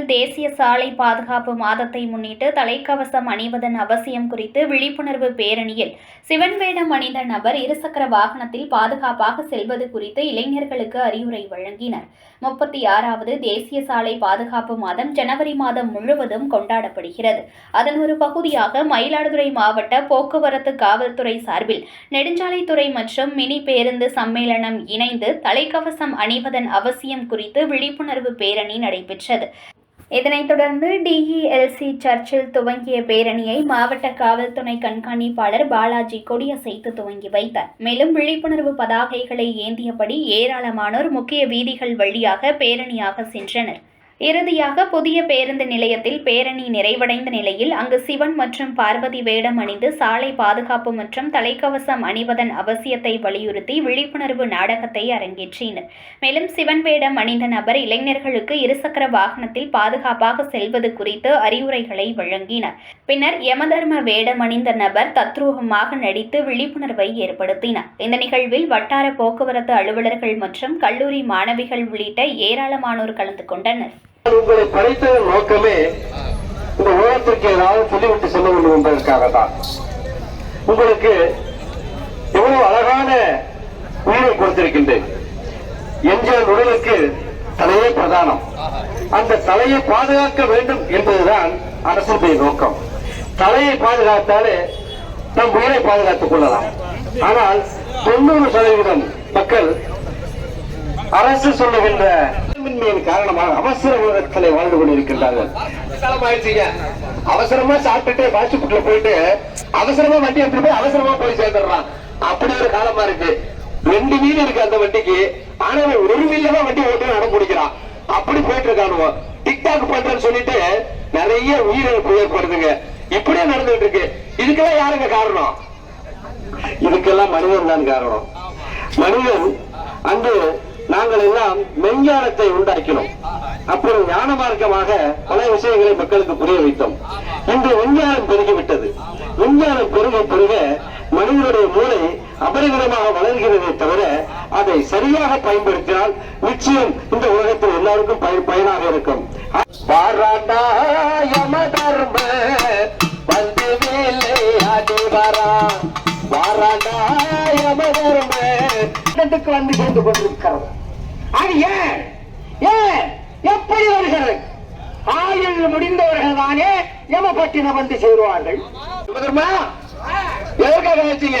தமிழகத்தில் தேசிய சாலை பாதுகாப்பு மாதத்தை முன்னிட்டு தலைக்கவசம் அணிவதன் அவசியம் குறித்து விழிப்புணர்வு பேரணியில் சிவன் வேடம் அணிந்த நபர் இருசக்கர வாகனத்தில் பாதுகாப்பாக செல்வது குறித்து இளைஞர்களுக்கு அறிவுரை வழங்கினர். முப்பத்தி ஆறாவது தேசிய சாலை பாதுகாப்பு மாதம் ஜனவரி மாதம் முழுவதும் கொண்டாடப்படுகிறது. அதன் ஒரு பகுதியாக மயிலாடுதுறை மாவட்ட போக்குவரத்து காவல்துறை சார்பில் நெடுஞ்சாலைத்துறை மற்றும் மினி பேருந்து சம்மேளனம் இணைந்து தலைக்கவசம் அணிவதன் அவசியம் குறித்து விழிப்புணர்வு பேரணி நடைபெற்றது. இதனைத் தொடர்ந்து டிஇஎல்சி சர்ச்சில் துவங்கிய பேரணியை மாவட்ட காவல்துறை கண்காணிப்பாளர் பாலாஜி கொடியசைத்து துவங்கி வைத்தார். மேலும் விழிப்புணர்வு பதாகைகளை ஏந்தியபடி ஏராளமானோர் முக்கிய வீதிகள் வழியாக பேரணியாக சென்றனர். இறுதியாக புதிய பேருந்து நிலையத்தில் பேரணி நிறைவடைந்த நிலையில் அங்கு சிவன் மற்றும் பார்வதி வேடம் அணிந்து சாலை பாதுகாப்பு மற்றும் தலைக்கவசம் அணிவதன் அவசியத்தை வலியுறுத்தி விழிப்புணர்வு நாடகத்தை அரங்கேற்றினர். மேலும் சிவன் வேடம் அணிந்த நபர் இளைஞர்களுக்கு இருசக்கர வாகனத்தில் பாதுகாப்பாக செல்வது குறித்து அறிவுரைகளை வழங்கினார். பின்னர் யமதர்ம வேடம் அணிந்த நபர் தத்ரூபமாக நடித்து விழிப்புணர்வை ஏற்படுத்தினார். இந்த நிகழ்வில் வட்டார போக்குவரத்து அலுவலர்கள் மற்றும் கல்லூரி மாணவிகள் உள்ளிட்ட ஏராளமானோர் கலந்து கொண்டனர். உங்களை படைத்த நோக்கமே இந்த உலகத்திற்கு ஏதாவது சொல்லிவிட்டு செல்ல வேண்டும் என்பதற்காக தான் உங்களுக்கு எவ்வளவு அழகான உயிரை கொடுத்திருக்கின்றேன். எம்ஜிஆர் உடலுக்கு தலையே பிரதானம். அந்த தலையை பாதுகாக்க வேண்டும் என்பதுதான் அரசுடைய நோக்கம். தலையை பாதுகாத்தாலே நம் உயிரை பாதுகாத்துக் கொள்ளலாம். ஆனால் தொண்ணூறு சதவீதம் மக்கள் அரசு சொல்லுகின்ற மின்மையின் காரணமாக அவசர உலகத்தில் வாழ்ந்து கொண்டிருக்கின்றார்கள். அவசரமா சாப்பிட்டுட்டு ஃபாஸ்ட் ஃபுட்ல போயிட்டு அவசரமா வண்டி எடுத்துட்டு போய் அவசரமா போய் சேர்ந்துடுறான். அப்படி ஒரு காலமா இருக்கு. ரெண்டு வீல் இருக்கு அந்த வண்டிக்கு. ஆனா ஒரு வீல்ல தான் வண்டி ஓட்டு அடம் பிடிக்கிறான். அப்படி போயிட்டு இருக்கானுவோ டிக்டாக் பண்றேன்னு சொல்லிட்டு நிறைய உயிரிழப்பு ஏற்படுதுங்க. இப்படியே நடந்துட்டு இருக்கு இதுக்கெல்லாம் யாருங்க காரணம்? இதுக்கெல்லாம் மனிதன் தான் காரணம். மனிதன் அன்று நாங்கள் எல்லாம் மெஞ்ஞானத்தை உண்டாக்கினோம். அப்புறம் ஞான மார்க்கமாக பல விஷயங்களை மக்களுக்கு புரிய வைத்தோம். இன்று விஞ்ஞானம் பெருகிவிட்டது. விஞ்ஞானம் பெருக பெருக மனிதனுடைய மூளை அபரிமிதமாக வளர்கிறதே தவிர அதை சரியாக பயன்படுத்தினால் நிச்சயம் இந்த உலகத்தில் எல்லாருக்கும் பயன் பயனாக இருக்கும். வாராண்டா யமதர்ம வந்து அடி வரா. வாராண்டா யமதர்ம. இடத்துக்கு வந்து சேர்ந்து கொண்டிருக்கிறது அது ஏன்? ஏன்? எப்படி வருகிறது? ஆயுள் முடிந்தவர்கள் தானே யமபட்டினம் வந்து சேருவார்கள். எதற்காக வச்சீங்க